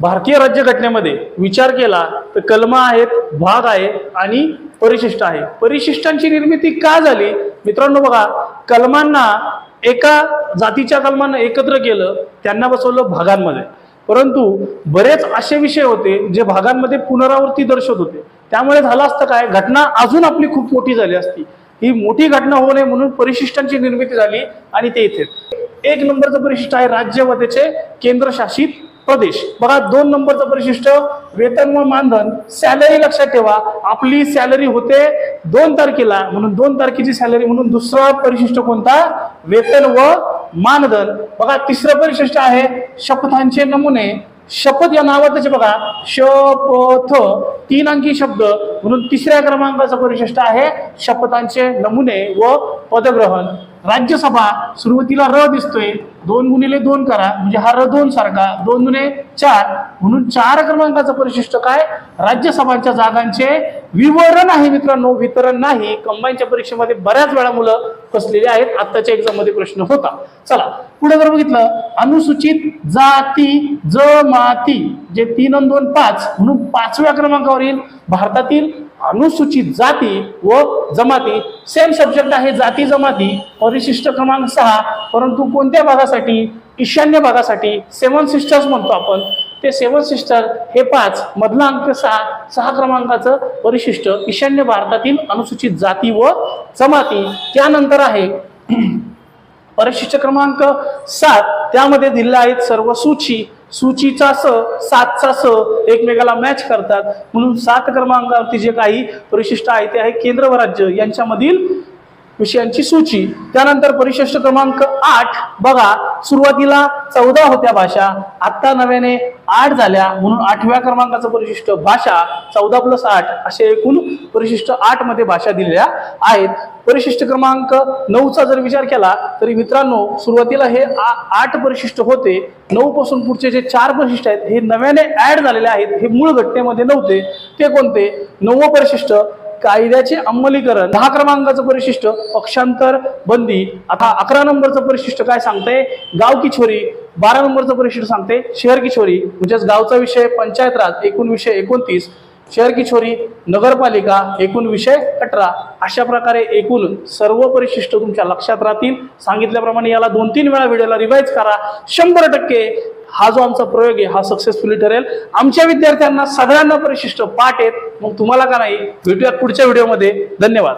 भारतीय राज्यघटनेमध्ये विचार केला तर कलमा आहेत भाग आहे आणि परिशिष्ट आहे. परिशिष्टांची निर्मिती का झाली? मित्रांनो बघा कलमांना एका जातीच्या कलमांना एकत्र केलं त्यांना बसवलं भागांमध्ये. परंतु बरेच असे विषय होते जे भागांमध्ये पुनरावृत्ती दर्शवत होते. त्यामुळे झालं असतं काय? घटना अजून आपली खूप मोठी झाली असती. ही मोठी घटना होऊ नये म्हणून परिशिष्टांची निर्मिती झाली आणि ते इथे. एक नंबरचं परिशिष्ट आहे राज्य व त्याचे केंद्रशासित प्रदेश. बघा दोन नंबरचं परिशिष्ट वेतन व मानधन सॅलरी लक्षात ठेवा. आपली सॅलरी होते दोन तारखेला म्हणून दोन तारखेची सॅलरी म्हणून दुसरा परिशिष्ट कोणता? वेतन व मानधन. बघा तिसरं परिशिष्ट आहे शपथांचे नमुने. शपथ या नावातच बघा शपथ. तीन अंकी शब्द. म्हणून तिसऱ्या क्रमांकाचं परिशिष्ट आहे शपथांचे नमुने व पदग्रहण. राज्यसभा सुरुवातीला र दिसतोय. दोन गुणिले दोन करा म्हणजे हा र दोन सारखा दोन गुणे चार. म्हणून चार क्रमांकाचं परिशिष्ट काय? राज्यसभांच्या जागांचे विवरण आहे मित्रांनो वितरण नाही. कंबाईनच्या परीक्षेमध्ये बऱ्याच वेळा मुलं फसलेली आहेत. आत्ताच्या एक्झाममध्ये प्रश्न होता. चला पुढे जर बघितलं अनुसूचित जाती जमाती जे तीन आणि दोन पाच म्हणून पाचव्या क्रमांकावर येईल भारतातील अनुसूचित जाती व जमाती. सेम सब्जेक्ट आहे जाती जमाती परिशिष्ट क्रमांक सहा. परंतु कोणत्या भागासाठी ईशान्य भागासाठी सेवन सिस्टर्स म्हणतो आपण. ते सेवन सिस्टर हे पाच मधला अंक सहा सहा क्रमांकाचं परिशिष्ट ईशान्य भारतातील अनुसूचित जाती व जमाती. त्यानंतर आहे परिशिष्ट क्रमांक सात. त्यामध्ये दिले आहेत सर्व सूची. सूचीचा स सातचा स एकमेकाला मॅच करतात. म्हणून सात क्रमांकावरती जे काही परिशिष्ट आहे ते आहे केंद्र व राज्य. यांच्यामधील विषयांची सूची. त्यानंतर परिशिष्ट क्रमांक आठ. बघा सुरुवातीला चौदा होत्या भाषा आत्ता नव्याने आठ झाल्या. म्हणून आठव्या क्रमांकाचं परिशिष्ट भाषा चौदा प्लस आठ असे एकूण परिशिष्ट आठमध्ये भाषा दिलेल्या आहेत. परिशिष्ट क्रमांक नऊचा जर विचार केला तरी मित्रांनो सुरुवातीला हे आ- आठ परिशिष्ट होते. नऊ पासून पुढचे जे चार परिशिष्ट आहेत हे नव्याने ऍड झालेले आहेत. हे मूळ घटनेमध्ये नव्हते. ते कोणते? नववं परिशिष्ट कायद्याचे अंमलीकरण दहा क्रमांकाचं परिशिष्ट पक्षांतर बंदी आता अकरा नंबरचं परिशिष्ट काय सांगते गाव किशोरी बारा नंबरचं परिशिष्ट सांगते शहर किशोरी म्हणजेच गावचा विषय पंचायत राज एकूण विषय एकोणतीस शहर किशोरी नगरपालिका एकूण विषय अठरा. अशा प्रकारे एकूण सर्व परिशिष्ट तुमच्या लक्षात राहतील. सांगितल्याप्रमाणे याला दोन तीन वेळा व्हिडिओला रिवाईज करा. शंभर टक्के हा जो आमचा प्रयोग आहे हा सक्सेसफुली ठरेल. आमच्या विद्यार्थ्यांना सगळ्यांना परिशिष्ट पाठ आहेत. मग तुम्हाला का नाही? भेटूया पुढच्या व्हिडिओमध्ये धन्यवाद.